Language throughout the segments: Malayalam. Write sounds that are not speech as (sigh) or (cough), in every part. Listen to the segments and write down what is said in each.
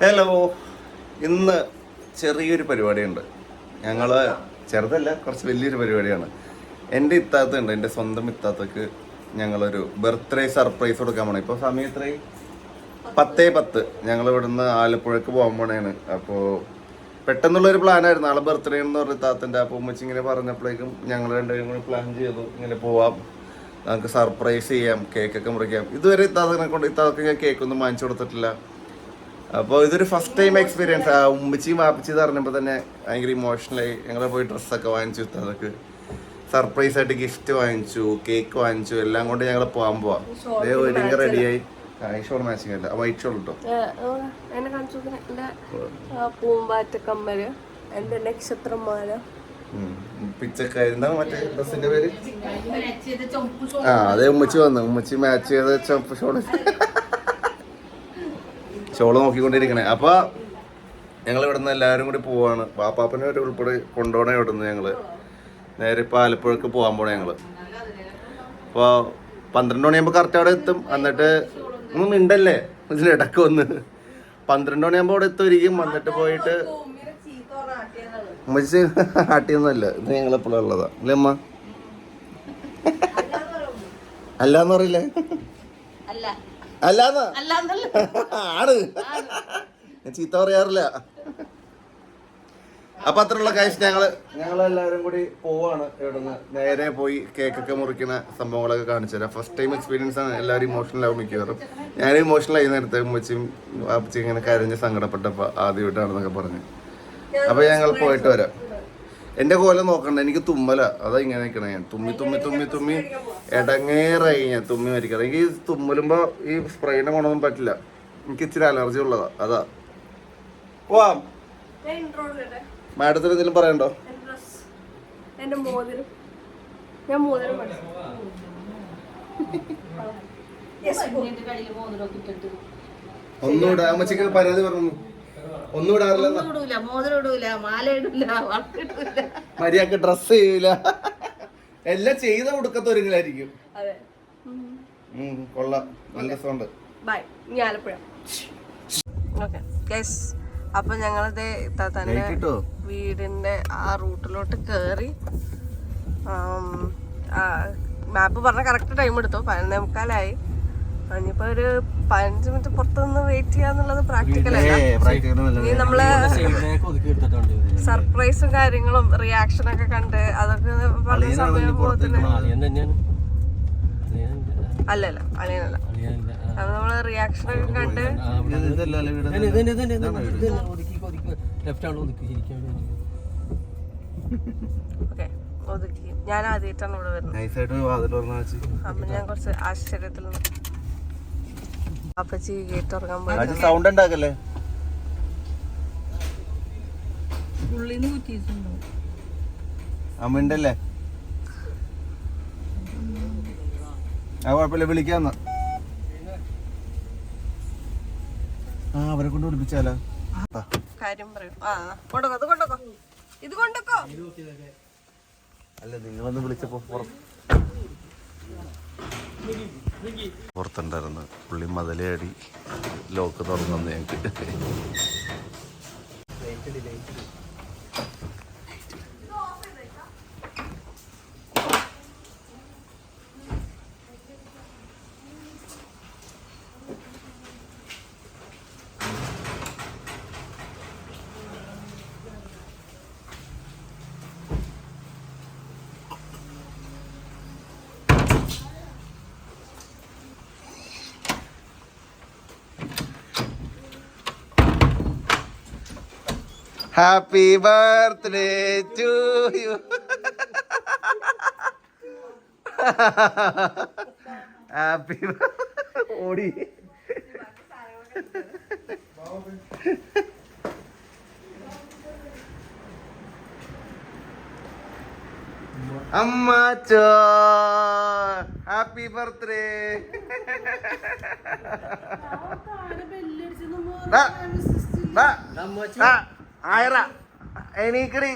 ഹലോ ഇന്ന് ചെറിയൊരു പരിപാടിയുണ്ട്. ഞങ്ങൾ ചെറുതല്ല കുറച്ച് വലിയൊരു പരിപാടിയാണ്. എന്റെ ഇത്താത്ത ഉണ്ട് എന്റെ സ്വന്തം ഇത്താത്തക്ക് ഞങ്ങളൊരു ബർത്ത്ഡേ സർപ്രൈസ് കൊടുക്കാൻ പോണേ. ഇപ്പോൾ സമയം ഇത്രയും പത്തേ പത്ത്. ഞങ്ങൾ ഇവിടുന്ന് ആലപ്പുഴക്ക് പോകാൻ പോണേണ്. അപ്പോൾ പെട്ടെന്നുള്ളൊരു പ്ലാനായിരുന്നു. നാളെ ബർത്ത്ഡേ എന്ന് പറഞ്ഞ ഇത്താത്തന്റെ അപ്പോൾ ഉമ്മച്ചി ഇങ്ങനെ പറഞ്ഞപ്പോഴേക്കും ഞങ്ങൾ രണ്ടുപേരും കൂടി പ്ലാൻ ചെയ്തു ഇങ്ങനെ പോവാം. നമുക്ക് സർപ്രൈസ് ചെയ്യാം കേക്കൊക്കെ മുറിക്കാം. ഇതുവരെ ഇത്താത്തനെ കൊണ്ട് ഇത്താത്തക്ക് ഞാൻ കേക്കൊന്നും വാങ്ങിച്ചു കൊടുത്തിട്ടില്ല. അപ്പോൾ ഇതൊരു ഫസ്റ്റ് ടൈം എക്സ്പീരിയൻസ് ആ ഉമ്മച്ചിയും വാപ്പിച്ചി പറഞ്ഞപ്പോൾ തന്നെ ഭയങ്കര ഇമോഷണലായി ഞങ്ങളെ പോയി ഡ്രസ്സൊക്കെ വാങ്ങിച്ചു അതൊക്കെ സർപ്രൈസ് ആയിട്ട് ഗിഫ്റ്റ് വാങ്ങിച്ചു കേക്ക് വാങ്ങിച്ചു എല്ലാം കൊണ്ട് ഞങ്ങൾ പോകാൻ പോവാം. അതേ വെഡിങ് റെഡിയായി ഷോൾ മാച്ചിങ് അല്ല? വൈറ്റ് ഷോൾ കേട്ടോ എന്നെ കാണിച്ചു എന്റെ പൂമ്പാറ്റ കമ്മൽ എന്റെ നക്ഷത്രമാല പിച്ചക്കാരി എന്താണ് മറ്റേ ഡ്രസ്സിന്റെ പേര്? ആ അതേ ഉമ്മച്ചി വന്നു. ഉമ്മച്ചി മാച്ച് ചെയ്ത ചുമപ്പ് ഷോൾ ഷോൾ നോക്കിക്കൊണ്ടിരിക്കണേ. അപ്പൊ ഞങ്ങൾ ഇവിടുന്ന് എല്ലാവരും കൂടി പോവാണ്. പാപ്പാപ്പനെ ഒരു ഉൾപ്പെടെ കൊണ്ടുപോകണേ ഇവിടുന്ന് ഞങ്ങൾ. നേരെ ഇപ്പൊ ആലപ്പുഴക്ക് പോകാൻ പോണേ ഞങ്ങൾ. അപ്പോൾ പന്ത്രണ്ട് മണിയാകുമ്പോൾ കറക്റ്റ് അവിടെ എത്തും. എന്നിട്ട് ഒന്നും മിണ്ടല്ലേ? ഇതിനിടക്ക് വന്ന്. പന്ത്രണ്ട് മണിയാകുമ്പോൾ അവിടെ എത്തുമായിരിക്കും വന്നിട്ട് പോയിട്ട് ഉമ്മച്ചി ആട്ടിയൊന്നുമല്ല. ഇത് ഞങ്ങളെപ്പോഴും ഉള്ളതാ. അല്ലേ അമ്മ അല്ലാന്ന് പറയില്ലേ? അല്ല. അല്ലാന്ന്? അല്ലാന്നല്ല. ആണ്. ഞാൻ ചീത്ത പറയാറില്ല. അപ്പൊ അത്രയുള്ള കാശ് ഞങ്ങൾ ഞങ്ങൾ എല്ലാവരും കൂടി പോവാണ് ഇവിടുന്ന്. നേരെ പോയി കേക്കൊക്കെ മുറിക്കുന്ന സംഭവങ്ങളൊക്കെ കാണിച്ചു തരാം. ഫസ്റ്റ് ടൈം എക്സ്പീരിയൻസ് ആണ്. എല്ലാവരും ഇമോഷണൽ ആവും മിക്കവാറും. ഞാൻ ഇമോഷണൽ ആയി നേരത്തെ ഉമ്മച്ചിയും വാപ്പച്ചി ഇങ്ങനെ കരഞ്ഞ് സങ്കടപ്പെട്ടപ്പോ ആദ്യമായിട്ടാണെന്നൊക്കെ പറഞ്ഞു. അപ്പൊ ഞങ്ങൾ പോയിട്ട് വരാം. എന്റെ കോല നോക്കണ്ട എനിക്ക് തുമ്മല. അതാ ഇങ്ങനെ നിൽക്കണേ ഞാൻ തുമ്മി തുമ്മി തുമ്മി തുമ്മി ഇടങ്ങേറായി ഞാൻ തുമ്മി മരിക്കണം എനിക്ക് ഈ തുമ്മലുമ്പോ ഈ സ്പ്രേയുടെ ഗുണമൊന്നും പറ്റില്ല. എനിക്ക് ഇച്ചിരി അലർജി ഉള്ളതാ. അതാ. ഇടട്ടെ മാഡത്തിന് എന്തെങ്കിലും പറയണ്ടോ? ഒന്നുകൂടെ അമ്മച്ചിക്ക് പരാതി പറഞ്ഞു ഒന്നും ഇടാറില്ല. ഇടൂല മോതിരം ഇടൂല മാല ഇടൂല വളക്കിടൂല മര്യാദയ്ക്ക് ഡ്രസ് ചെയ്യൂല. എല്ലാം ചെയ്ത കൊടുക്കത്ത ഒരുങ്ങളായിരിക്കും അതെ. കൊള്ളാം. നല്ല രസമുണ്ട്. ബൈ ഇനി ആലപ്പുഴ. ഓക്കെ ഗൈസ് അപ്പൊ ഞങ്ങളത് തന്നെ വീടിന്റെ ആ റൂട്ടിലോട്ട് കേറി മാപ്പ് പറഞ്ഞ കറക്റ്റ് ടൈം എടുത്തു. പതിനൊന്നേ മുക്കാലായി. ഇനിയിപ്പോ ഒരു പതിനഞ്ച് മിനിറ്റ് പുറത്തുനിന്ന് വെയിറ്റ് ചെയ്യാന്നുള്ളത് പ്രാക്ടിക്കൽ അല്ല. ഇനി നമ്മൾ സർപ്രൈസും കാര്യങ്ങളും റിയാക്ഷൻ ഒക്കെ കണ്ട് അതൊക്കെ വളരെ സമയം പോകുന്ന അല്ലല്ല അളിയനല്ല. അത് നമ്മൾ റിയാക്ഷൻ ഒക്കെ കണ്ട് ഓക്കെ (laughs) ഒതുക്കി ഞാൻ ആദ്യമായിട്ടാണ് ഇവിടെ വരുന്നത്. അപ്പൊ ഞാൻ കുറച്ച് ആശ്ചര്യത്തിൽ നിന്നു. അപ്പച്ചി ഗേറ്റ് തുറക്കാൻ പോയി സൗണ്ട് ഉണ്ടാക്കല്ലേ? അമ്മണ്ടല്ലേ ആ കുഴപ്പമില്ല വിളിക്കാന്ന്. ആ അവരെ കൊണ്ട് വിളിപ്പിച്ചാലോ? ആ. കാര്യം പറയൂ. ആ കൊണ്ടോക്കോ അത് കൊണ്ടോക്കോ ഇത് കൊണ്ടോക്കോ അല്ല നിങ്ങളൊന്ന് വിളിച്ചപ്പോ പുറത്തുണ്ടായിരുന്നു പുള്ളി മതിലേടി ലോക്ക് തുറന്നു ഞങ്ങൾക്ക് happy birthday to you happy ഓടി അമ്മാച്ചോ ഹാപ്പി ബർത്ത്ഡേ ആയിര എണീക്കടി.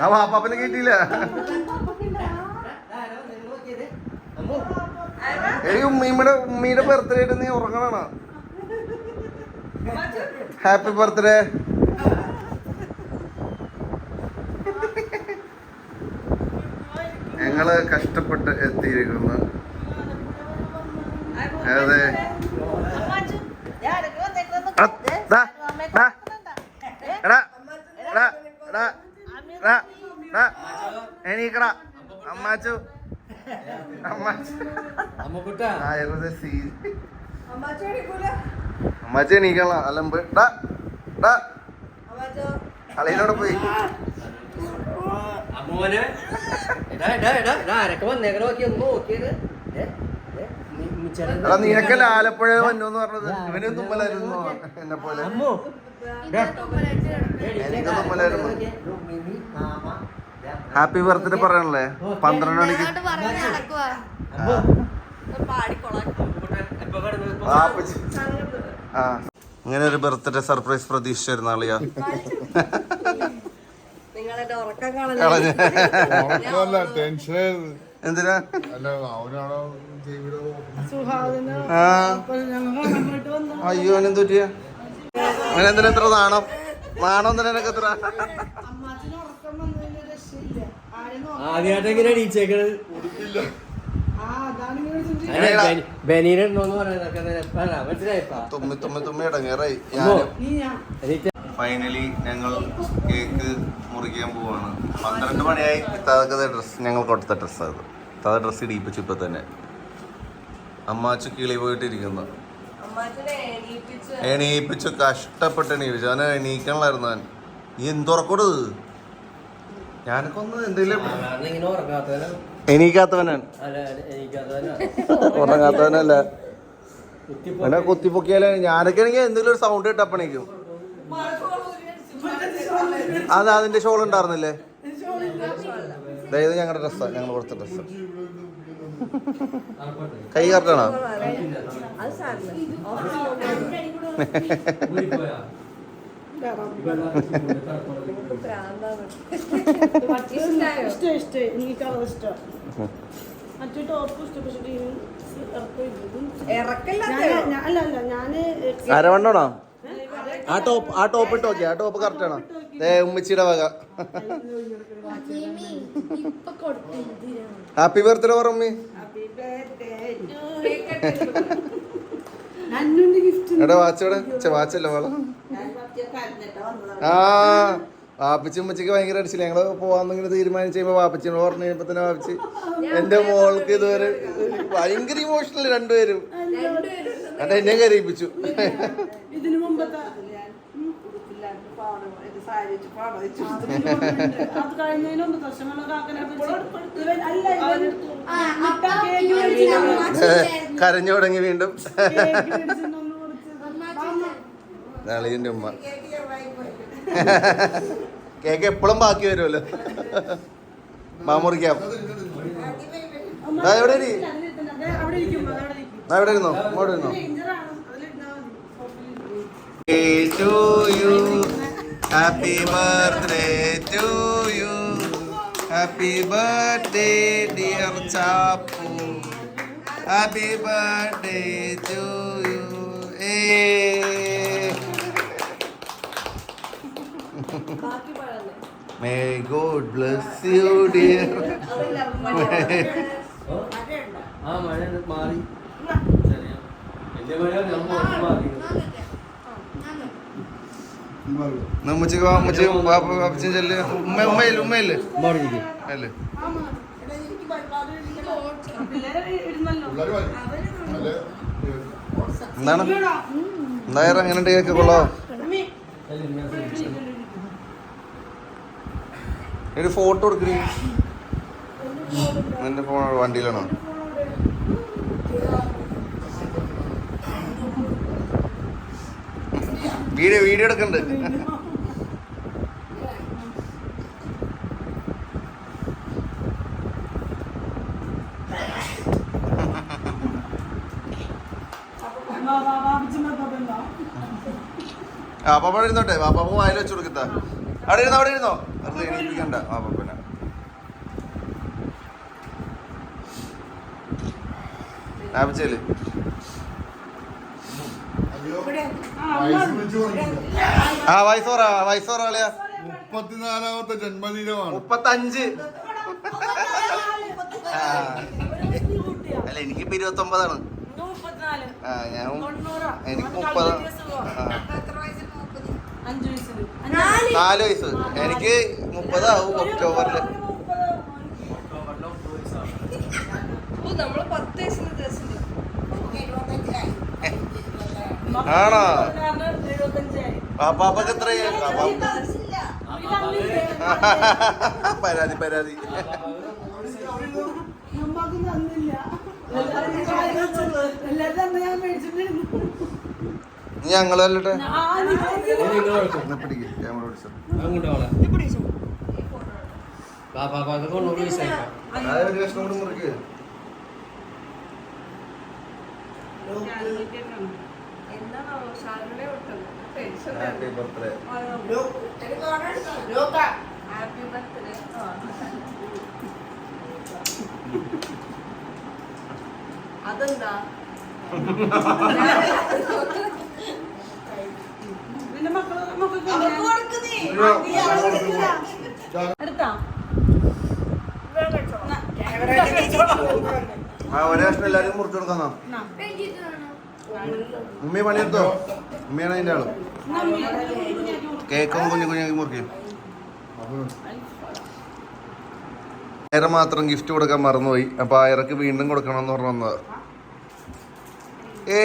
ആ വാപ്പാപ്പനെ കിട്ടിയില്ല എടി ഉമ്മീമ്മയുടെ ഉമ്മീടെ ബർത്ത്ഡേ ആയിട്ട് നീ ഉറങ്ങണ ഹാപ്പി ബർത്ത്ഡേ ഞങ്ങൾ കഷ്ടപ്പെട്ട് എത്തിയിരിക്കുന്നു അതെ ആ, ദാ, ദാ. എടാ, എടാ, എടാ, എടാ, എടാ. എണീക്കടാ അമ്മാച്ചു അമ്മാച്ചു എണീക്കണ അലമ്പ് അളിയനോട് പോയി അമ്മോനെ എടാ നീനക്കല്ല ആലപ്പുഴ വന്നു പറഞ്ഞത് ഇവന് തുമ്മലായിരുന്നു എന്നെ പോലെ അമ്മോ എനിക്ക് തുമ്മലായിരുന്നു ഹാപ്പി ബർത്ത്ഡേ പറയണല്ലേ? പന്ത്രണ്ട് മണിക്ക്. ആ ഇങ്ങനെ ഒരു ബർത്ത്ഡേ സർപ്രൈസ് പ്രതീക്ഷിച്ചിരുന്ന ആളിയാ. (laughs) എന്തിനാ? അയ്യോ അവനെന്ത് പറ്റിയ അവനെന്തിനാ എത്ര നാണം? നാണം എന്തിനാ നിനക്ക് എത്ര ആദ്യമായിട്ട് എങ്ങനെ അടിച്ചേക്കണത് ഏടാ. ബനീനുണ്ടോന്ന് പറയുന്നതൊക്കെ എപ്പോഴാ മനസ്സിലായപ്പാ? തുമ്മി തുമ്മി തുമ്മി ഇടങ്ങേറായി. അമ്മോ. ഞാനും. എന്നിട്ട് ഫൈനലി ഞങ്ങൾ കേക്ക് മുറിക്കാൻ പോവാണ്. പന്ത്രണ്ട് മണിയായി ഇത്താതൊക്കെ ഡ്രസ്സ് ഞങ്ങൾ കൊടുത്ത ഡ്രസ്സ് അത്. ഇത്താതെ ഡ്രസ്സ് ഇടിയിപ്പിച്ചു ഇപ്പൊ തന്നെ. അമ്മാച്ചു കിളി പോയിട്ടിരിക്കുന്നു. അമ്മാച്ചനെ എണീപ്പിച്ച് കഷ്ടപ്പെട്ട് എണീപ്പിച്ചു. അവനെ എണീക്കണല്ലായിരുന്നു ഞാൻ നീ എന്തുറക്കൂട് ഞാനൊക്കെ ഒന്ന് എന്തെങ്കിലും എനിക്കതല്ല ഉറങ്ങാത്തവനല്ല. അവനെ കുത്തിപ്പൊക്കിയാലേ ഞാനൊക്കെ ആണെങ്കിൽ എന്തെങ്കിലും ഒരു സൗണ്ട് കിട്ടപ്പണേക്കും അത് അതിന്റെ ഷോൾ ഉണ്ടായിരുന്നില്ലേ? അതായത് ഇത് ഞങ്ങളുടെ ഡ്രസ്സാ ഞങ്ങൾ കൊടുത്ത ഡ്രസ്സ് കൈ കറക്റ്റാണോ (laughs) ഇഷ്ടം എനിക്ക് മറ്റേ ടോപ്പ് അരവണ്ണോണോ ആ ടോപ്പ് ആ ടോപ്പ് ഇട്ട് നോക്കിയാ ആ ടോപ്പ് കറക്റ്റ് ആണോ? ദേ ഉമ്മച്ചിയുടെ വക. ഹാപ്പി ബർത്ത്ഡേ പറ ഉമ്മി. അന്നുന്റെ ഗിഫ്റ്റ് എടാ വാച്ചോടെ വാച്ചല്ല വള ആ വാപ്പച്ചി ഉമ്മച്ചിക്ക് ഭയങ്കര അടിച്ചില്ല ഞങ്ങൾ പോവാന്നിങ്ങനെ തീരുമാനിച്ച് കഴിയുമ്പോ വാപ്പച്ചിനോട് പറഞ്ഞു കഴിയുമ്പോ തന്നെ വാപ്പച്ചി എന്റെ മോൾക്ക് ഇതുവരെ ഭയങ്കര ഇമോഷണൽ രണ്ടുപേരും എന്നിട്ട് എന്നെ കരയിപ്പിച്ചു ഇതിനു മുമ്പത്തെ അത്. കരഞ്ഞു തുടങ്ങി വീണ്ടും നളിയന്റെ ഉമ്മ കേക്ക് എപ്പോഴും ബാക്കി വരുമല്ലോ മാമുറിക്കാം. Happy birthday to you. Happy birthday, dear Chapu. Happy birthday to you. Hey. May God bless you, dear. ആ മഴ മാറി. നമ്മച്ചിക്ക് വാപ്പച്ചി വാപ്പ വാപ്പച്ചി ചെല്ല്. ഉമ്മ ഉമ്മയില്ല ഉമ്മയില്ലേ അല്ലേ എന്താണ്? എന്തായാലും അങ്ങനെ കേക്ക് കൊള്ളോ? ഒരു ഫോട്ടോ എടുക്കണേ നിന്റെ ഫോൺ വണ്ടിയിലാണോ. വീഡിയോ വീഡിയോ പാപ്പ അവിടെ ഇരുന്നോട്ടെ. പാപ്പ വായിൽ വെച്ചു കൊടുക്കത്ത. അവിടെ ഇരുന്നോ അവിടെ ഇരുന്നോ? വെറുതെ എണീപ്പിക്കണ്ട. ആ പപ്പന വയസ്സ് ആ വയസ്സോറ വയസ്സോറ കളിയാ. മുപ്പത്തിനാലാമത്തെ ജന്മദിനമാണ്. മുപ്പത്തഞ്ച്. അല്ല എനിക്കിപ്പോ ഇരുപത്തി ഒമ്പതാണ് ആ ഞാൻ എനിക്ക് മുപ്പത്. ആ. നാല് വയസ്സ്. എനിക്ക് മുപ്പതാവും ഒക്ടോബറിൽ. ആണോ? പാപ്പാപ്പക്ക് പാപ്പാപ്പ പരാതി പരാതി. തന്നെ ഞാൻ മേടിച്ചിട്ടുണ്ടായിരുന്നു അല്ലട്ടെ പിടിക്ക്? ക്യാമറ പിടിച്ചോ. ഹാപ്പി ബർത്ത്ഡേ ഹാപ്പി ബർത്ത്ഡേ അതെന്താ (laughs) നിന്റെ മക്കൾ മക്കൾക്ക് എടുത്താ ആ ഒരു കഷ്ണം എല്ലാരും മുറിച്ചു കൊടുക്കാന്നോ. ഉമ്മി പണിയെടുത്തോ? ഉമ്മിയാണ് അതിന്റെ ആൾ. കേക്കും കുഞ്ഞു കുഞ്ഞാക്കി മുറിക്കും. അയറ മാത്രം ഗിഫ്റ്റ് കൊടുക്കാൻ മറന്നുപോയി. അപ്പൊ അയറക്ക് വീണ്ടും കൊടുക്കണം എന്ന് പറഞ്ഞു വന്നത്. ഏ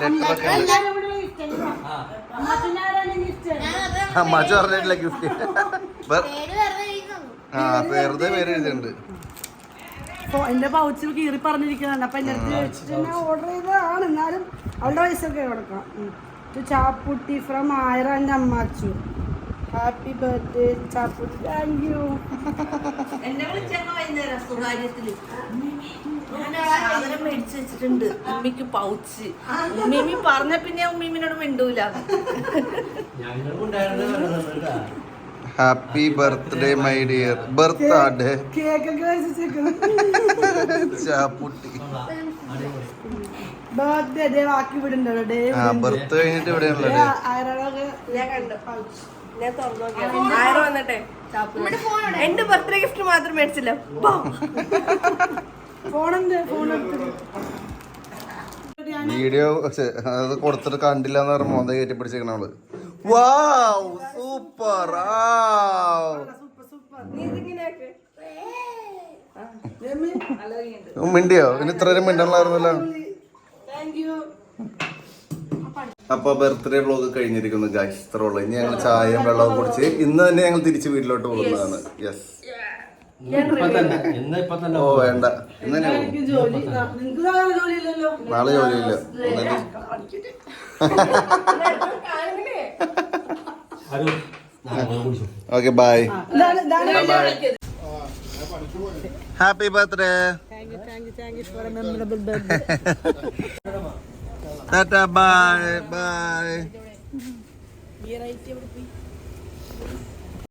ലെറ്റർ ഒക്കെ ഉണ്ട്. അമ്മാച്ച പറഞ്ഞിട്ടില്ല ഗിഫ്റ്റ് ആ വെറുതെ പേര് എഴുതിയിട്ടുണ്ട്. എന്റെ പൗച്ചിൽ കീറി പറഞ്ഞിരിക്കുന്നുണ്ട് അപ്പൊ എന്റെ അടുത്ത് ഞാൻ ഓർഡർ ചെയ്തതാണ് എന്നാലും അവളുടെ പൈസ ഒക്കെ കൊടുക്കാം ചാപ്പുട്ടി ഫ്രം ആയിരം എന്റെ അമ്മാച്ചു happy birthday Chappu thank you എന്നെ വിളിച്ചേക്ക വൈകുന്നേരം സ്വകാര്യത്തിൽ സാധനം മേടിച്ചു വെച്ചിട്ടുണ്ട്. ഉമ്മിക്ക് പൗച്ച്. ഉമ്മിമി പറഞ്ഞ പിന്നെ ഉമ്മിമിനോട് മിണ്ടൂല. Happy birthday my dear birthday Chapputty birthday day ബാക്കി ആ ബർത്ത് കഴിഞ്ഞിട്ട് ഇവിടെ ആരാളൊക്കെ ഞാൻ കണ്ടു. ഞാൻ തുറന്നു നോക്കിയാണ് ആയിരം വന്നിട്ടെ. എന്റെ ബർത്ത്ഡേ ഗിഫ്റ്റ് മാത്രം മേടിച്ചില്ല. ഫോണെന്ത്? വീഡിയോ അത് കൊടുത്തിട്ട് കണ്ടില്ല എന്ന് പറഞ്ഞ മോന്ത കയറ്റി പിടിച്ചേക്കണ അവൾ. Wow super. മിണ്ടിയോ? ഇനി ഇത്രയും മിണ്ടണല്ലായിരുന്നല്ലോ. യു അപ്പൊ ബർത്ത്ഡേ വ്ളോഗ് കഴിഞ്ഞിരിക്കുന്നു ഗൈസ് ഇത്ര ഉള്ളു. ഇനി ഞങ്ങൾ ചായയും വെള്ളവും കുടിച്ച് ഇന്ന് തന്നെ ഞങ്ങൾ തിരിച്ച് വീട്ടിലോട്ട് പോകുന്നതാണ്. യെസ് ഇപ്പൊ തന്നെ ഇന്ന് ഇപ്പൊ തന്നെ ഓ വേണ്ട. ഇന്ന് തന്നെ പോകും നാളെ ജോലിയില്ല ഓക്കെ ബൈ ഇതാണ് ഇതാണ് happy birthday (laughs) tata bye bye